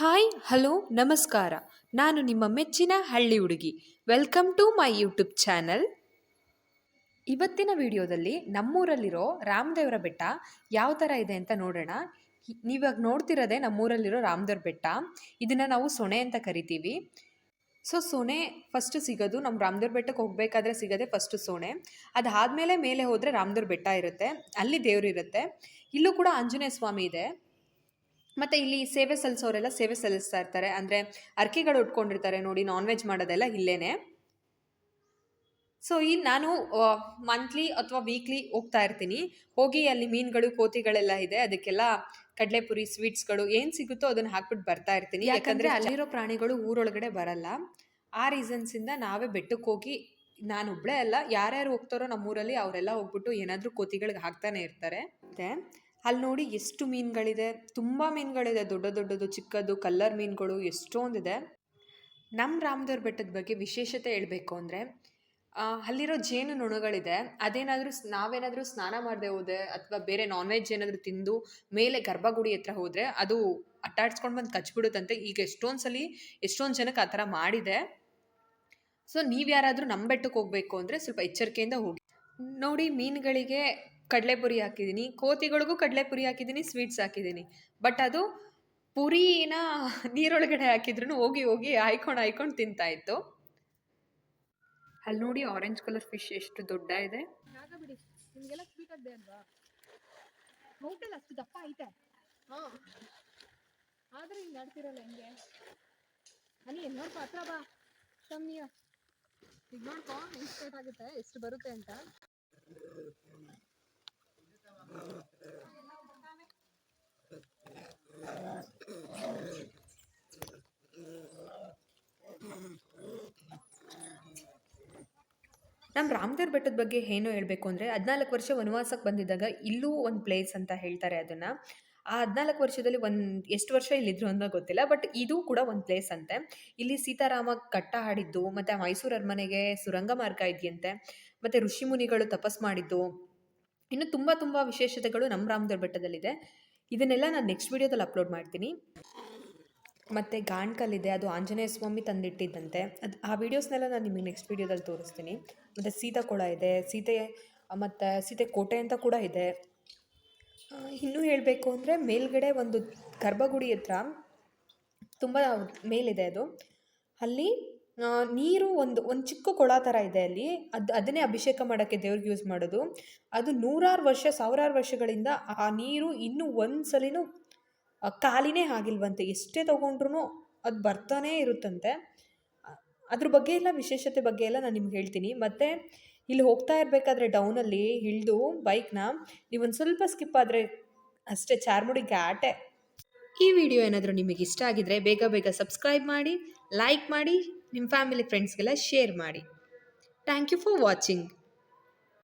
Hi, hello, ನಮಸ್ಕಾರ. ನಾನು ನಿಮ್ಮ ಮೆಚ್ಚಿನ ಹಳ್ಳಿ ಹುಡುಗಿ. Welcome to my YouTube channel ಇವತ್ತಿನ ವಿಡಿಯೋದಲ್ಲಿ ನಮ್ಮೂರಲ್ಲಿರೋ ರಾಮದೇವರ ಬೆಟ್ಟ ಯಾವ ಥರ ಇದೆ ಅಂತ ನೋಡೋಣ. ನೀವಾಗ ನೋಡ್ತಿರೋದೇ ನಮ್ಮೂರಲ್ಲಿರೋ ರಾಮದೇವ್ರ ಬೆಟ್ಟ. ಇದನ್ನು ನಾವು ಸೊಣೆ ಅಂತ ಕರಿತೀವಿ. ಸೊ ಸೊನೆ ಫಸ್ಟ್ ಸಿಗೋದು ನಮ್ಮ ರಾಮದೇವ್ರ ಬೆಟ್ಟಕ್ಕೆ ಹೋಗಬೇಕಾದ್ರೆ ಸಿಗೋದೆ ಫಸ್ಟ್ ಸೊನೆ ಅದಾದಮೇಲೆ ಮೇಲೆ ಹೋದರೆ ರಾಮದೇವ್ರ ಬೆಟ್ಟ ಇರುತ್ತೆ. ಅಲ್ಲಿ ದೇವರು ಇರುತ್ತೆ. ಇಲ್ಲೂ ಕೂಡ ಆಂಜನೇಯ ಸ್ವಾಮಿ ಇದೆ. ಮತ್ತು ಇಲ್ಲಿ ಸೇವೆ ಸಲ್ಲಿಸೋರೆಲ್ಲ ಸೇವೆ ಸಲ್ಲಿಸ್ತಾ ಇರ್ತಾರೆ. ಅಂದರೆ ಅರ್ಕೆಗಳು ಉಟ್ಕೊಂಡಿರ್ತಾರೆ ನೋಡಿ ನಾನ್ ವೆಜ್ ಮಾಡೋದೆಲ್ಲ ಇಲ್ಲೇನೆ. ಸೊ ಈ ನಾನು ಮಂತ್ಲಿ ಅಥವಾ ವೀಕ್ಲಿ ಹೋಗ್ತಾ ಇರ್ತೀನಿ. ಹೋಗಿ ಅಲ್ಲಿ ಮೀನುಗಳು ಕೋತಿಗಳೆಲ್ಲ ಇದೆ. ಅದಕ್ಕೆಲ್ಲ ಕಡಲೆಪುರಿ ಸ್ವೀಟ್ಸ್ಗಳು ಏನು ಸಿಗುತ್ತೋ ಅದನ್ನ ಹಾಕ್ಬಿಟ್ಟು ಬರ್ತಾ ಇರ್ತೀನಿ. ಯಾಕಂದ್ರೆ ಅಲ್ಲಿರೋ ಪ್ರಾಣಿಗಳು ಊರೊಳಗಡೆ ಬರಲ್ಲ. ಆ ರೀಸನ್ಸಿಂದ ನಾವೇ ಬೆಟ್ಟಕ್ಕೆ ಹೋಗಿ ನಾನು ಒಬ್ಳೇ ಅಲ್ಲ ಯಾರ್ಯಾರು ಹೋಗ್ತಾರೋ ನಮ್ಮೂರಲ್ಲಿ ಅವರೆಲ್ಲ ಹೋಗ್ಬಿಟ್ಟು ಏನಾದರೂ ಕೋತಿಗಳಿಗೆ ಹಾಕ್ತಾನೆ ಇರ್ತಾರೆ. ಮತ್ತೆ ಅಲ್ಲಿ ನೋಡಿ ಎಷ್ಟು ಮೀನುಗಳಿದೆ, ತುಂಬ ಮೀನುಗಳಿದೆ, ದೊಡ್ಡ ದೊಡ್ಡದು, ಚಿಕ್ಕದು ಕಲ್ಲರ್ ಮೀನುಗಳು, ಎಷ್ಟೊಂದಿದೆ. ನಮ್ಮ ರಾಮದೇವ್ರ ಬೆಟ್ಟದ ಬಗ್ಗೆ ವಿಶೇಷತೆ ಹೇಳಬೇಕು ಅಂದರೆ ಅಲ್ಲಿರೋ ಜೇನು ನೊಣಗಳಿದೆ. ಅದೇನಾದರೂ ನಾವೇನಾದರೂ ಸ್ನಾನ ಮಾಡದೆ ಹೋದೆ ಅಥವಾ ಬೇರೆ ನಾನ್ ವೆಜ್ ಏನಾದರೂ ತಿಂದು ಮೇಲೆ ಗರ್ಭಗುಡಿ ಹತ್ರ ಹೋದರೆ ಅದು ಅಟ್ಟಾಡ್ಸ್ಕೊಂಡು ಬಂದು ಕಚ್ಬಿಡುತ್ತಂತೆ. ಈಗ ಎಷ್ಟೊಂದು ಸಲ ಎಷ್ಟೊಂದು ಜನಕ್ಕೆ ಆ ಥರ ಮಾಡಿದೆ. ಸೊ ನೀವು ಯಾರಾದರೂ ನಮ್ಮ ಬೆಟ್ಟಕ್ಕೆ ಹೋಗಬೇಕು ಅಂದರೆ ಸ್ವಲ್ಪ ಎಚ್ಚರಿಕೆಯಿಂದ ಹೋಗಿ. ನೋಡಿ, ಮೀನುಗಳಿಗೆ ಕಡಲೆಪುರಿ ಹಾಕಿದ್ದೀನಿ. ಕೋತಿಗಳಿಗೂ ಕಡಲೆಪುರಿ ಹಾಕಿದ್ದೀನಿ ಸ್ವೀಟ್ಸ್ ಹಾಕಿದ್ದೀನಿ. ಬಟ್ ಅದು ಪುರಿನ ನೀರೊಳಗಡೆ ಹಾಕಿದ್ರು ಹೋಗಿ ಹೋಗಿ ಹಾಯ್ಕೊಂಡು ಹಾಯ್ಕೊಂಡು ತಿಂತಾ ಇತ್ತು. ಅಲ್ಲಿ ನೋಡಿ ಆರೆಂಜ್ ಕಲರ್ ಫಿಶ್ ಎಷ್ಟು ದೊಡ್ಡ ಇದೆ. ಜಾಗ ಬಿಡಿ. ನಿಮ್ಗೆಲ್ಲ ಅಲ್ವಾ? ಮೌಟಲ್ಲಿ ಅಷ್ಟು ದಪ್ಪ ಐತೆ. ಹಾ. ಆದ್ರೆ ಹಿಂಗೆ ಆಡ್ತಿರಲ್ಲ ಹೆಂಗೆ? ಅಲ್ಲಿ ನೋಡ್ಕೊ ಹತ್ರ ಬಾ. ಕಮ್ಮಿ ಈಗ ನೋಡ್ಕೊ ಎಷ್ಟು ಸ್ಟಾರ್ಟ್ ಆಗುತ್ತೆ ಎಷ್ಟು ಬರುತ್ತೆ ಅಂತ. ನಮ್ಮ ರಾಮದೇವ್ರ ಬೆಟ್ಟದ ಬಗ್ಗೆ ಏನು ಹೇಳಬೇಕು ಅಂದರೆ, ಹದಿನಾಲ್ಕು ವರ್ಷ ವನವಾಸಕ್ಕೆ ಬಂದಿದ್ದಾಗ ಇಲ್ಲೂ ಒಂದು ಪ್ಲೇಸ್ ಅಂತ ಹೇಳ್ತಾರೆ ಅದನ್ನು. ಆ ಹದಿನಾಲ್ಕು ವರ್ಷದಲ್ಲಿ ಒಂದು ಎಷ್ಟು ವರ್ಷ ಇಲ್ಲಿದ್ರು ಅಂತ ಗೊತ್ತಿಲ್ಲ ಬಟ್ ಇದು ಕೂಡ ಒಂದು ಪ್ಲೇಸ್ ಅಂತೆ. ಇಲ್ಲಿ ಸೀತಾರಾಮ ಕಟ್ಟ ಹಾಡಿದ್ದು, ಮತ್ತು ಮೈಸೂರು ಅರಮನೆಗೆ ಸುರಂಗ ಮಾರ್ಗ ಇದೆಯಂತೆ, ಮತ್ತು ಋಷಿಮುನಿಗಳು ತಪಸ್ ಮಾಡಿದ್ದು. ಇನ್ನು ತುಂಬ ತುಂಬ ವಿಶೇಷತೆಗಳು ನಮ್ಮ ರಾಮದೇವ್ರ ಬೆಟ್ಟದಲ್ಲಿದೆ. ಇದನ್ನೆಲ್ಲ ನಾನು ನೆಕ್ಸ್ಟ್ ವೀಡಿಯೋದಲ್ಲಿ ಅಪ್ಲೋಡ್ ಮಾಡ್ತೀನಿ. ಮತ್ತು ಗಾಣ್ಕಲ್ಲಿದೆ ಅದು ಆಂಜನೇಯ ಸ್ವಾಮಿ ತಂದಿಟ್ಟಿದ್ದಂತೆ. ಅದು ಆ ವೀಡಿಯೋಸ್ನೆಲ್ಲ ನಾನು ನಿಮಗೆ ನೆಕ್ಸ್ಟ್ ವೀಡಿಯೋದಲ್ಲಿ ತೋರಿಸ್ತೀನಿ. ಮತ್ತು ಸೀತಾಕೊಳ ಇದೆ, ಸೀತೆ, ಮತ್ತು ಸೀತೆ ಕೋಟೆ ಅಂತ ಕೂಡ ಇದೆ. ಇನ್ನೂ ಹೇಳಬೇಕು ಅಂದರೆ ಮೇಲ್ಗಡೆ ಒಂದು ಗರ್ಭಗುಡಿ ಹತ್ರ ತುಂಬ ಮೇಲಿದೆ ಅದು. ಅಲ್ಲಿ ನೀರು ಒಂದು ಒಂದು ಚಿಕ್ಕ ಕೊಳ ಥರ ಇದೆ ಅಲ್ಲಿ. ಅದು, ಅದನ್ನೇ ಅಭಿಷೇಕ ಮಾಡೋಕ್ಕೆ ದೇವ್ರಿಗೆ ಯೂಸ್ ಮಾಡೋದು. ಅದು ನೂರಾರು ವರ್ಷ, ಸಾವಿರಾರು ವರ್ಷಗಳಿಂದ ಆ ನೀರು ಇನ್ನೂ ಒಂದು ಸಲಿನೂ ಖಾಲಿನೇ ಆಗಿಲ್ವಂತೆ. ಎಷ್ಟೇ ತೊಗೊಂಡ್ರು ಅದು ಬರ್ತಾನೇ ಇರುತ್ತಂತೆ. ಅದ್ರ ಬಗ್ಗೆ ಎಲ್ಲ, ವಿಶೇಷತೆ ಬಗ್ಗೆ ಎಲ್ಲ ನಾನು ನಿಮ್ಗೆ ಹೇಳ್ತೀನಿ. ಮತ್ತು ಇಲ್ಲಿ ಹೋಗ್ತಾ ಇರಬೇಕಾದ್ರೆ ಡೌನಲ್ಲಿ ಇಳಿದು ಬೈಕ್ನ ನೀವೊಂದು ಸ್ವಲ್ಪ ಸ್ಕಿಪ್ ಆದರೆ ಅಷ್ಟೇ ಚಾರ್ಮುಡಿ ಘಾಟೆ. ಈ ವಿಡಿಯೋ ಏನಾದರೂ ನಿಮಗೆ ಇಷ್ಟ ಆಗಿದ್ರೆ ಬೇಗ ಬೇಗ ಸಬ್ಸ್ಕ್ರೈಬ್ ಮಾಡಿ ಲೈಕ್ ಮಾಡಿ ನಿಮ್ಮ ಫ್ಯಾಮಿಲಿ ಫ್ರೆಂಡ್ಸ್ಗೆಲ್ಲ ಶೇರ್ ಮಾಡಿ. Thank you for watching